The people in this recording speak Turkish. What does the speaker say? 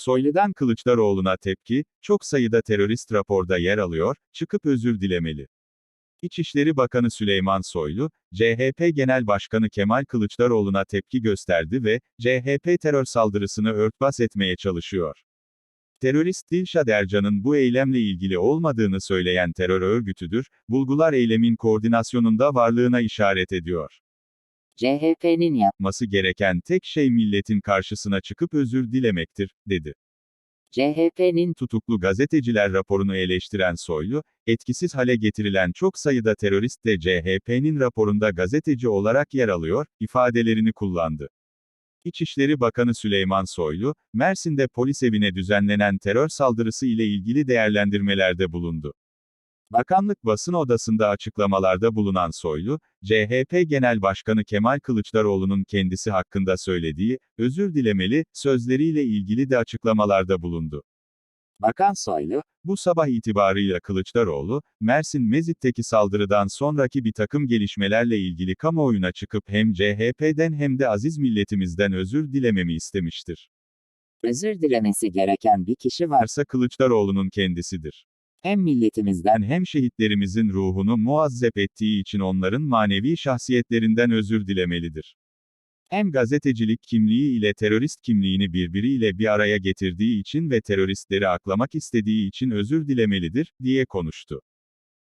Soylu'dan Kılıçdaroğlu'na tepki, çok sayıda terörist raporda yer alıyor, çıkıp özür dilemeli. İçişleri Bakanı Süleyman Soylu, CHP Genel Başkanı Kemal Kılıçdaroğlu'na tepki gösterdi ve, CHP terör saldırısını örtbas etmeye çalışıyor. Terörist Dilşad Ercan'ın bu eylemle ilgili olmadığını söyleyen terör örgütüdür, bulgular eylemin koordinasyonunda varlığına işaret ediyor. CHP'nin Yapması gereken tek şey milletin karşısına çıkıp özür dilemektir, dedi. CHP'nin Tutuklu gazeteciler raporunu eleştiren Soylu, etkisiz hale getirilen çok sayıda terörist de CHP'nin raporunda gazeteci olarak yer alıyor, ifadelerini kullandı. İçişleri Bakanı Süleyman Soylu, Mersin'de polis evine düzenlenen terör saldırısı ile ilgili değerlendirmelerde bulundu. Bakanlık basın odasında açıklamalarda bulunan Soylu, CHP Genel Başkanı Kemal Kılıçdaroğlu'nun kendisi hakkında söylediği, özür dilemeli, sözleriyle ilgili de açıklamalarda bulundu. Bakan Soylu, Bu sabah itibarıyla Kılıçdaroğlu, Mersin Mezit'teki saldırıdan sonraki bir takım gelişmelerle ilgili kamuoyuna çıkıp hem CHP'den hem de aziz milletimizden özür dilememi istemiştir. özür dilemesi gereken bir kişi var. Varsa Kılıçdaroğlu'nun kendisidir. Hem milletimizden hem şehitlerimizin ruhunu muazzep ettiği için onların manevi şahsiyetlerinden özür dilemelidir. Hem gazetecilik kimliği ile terörist kimliğini birbiriyle bir araya getirdiği için ve teröristleri aklamak istediği için özür dilemelidir, diye konuştu.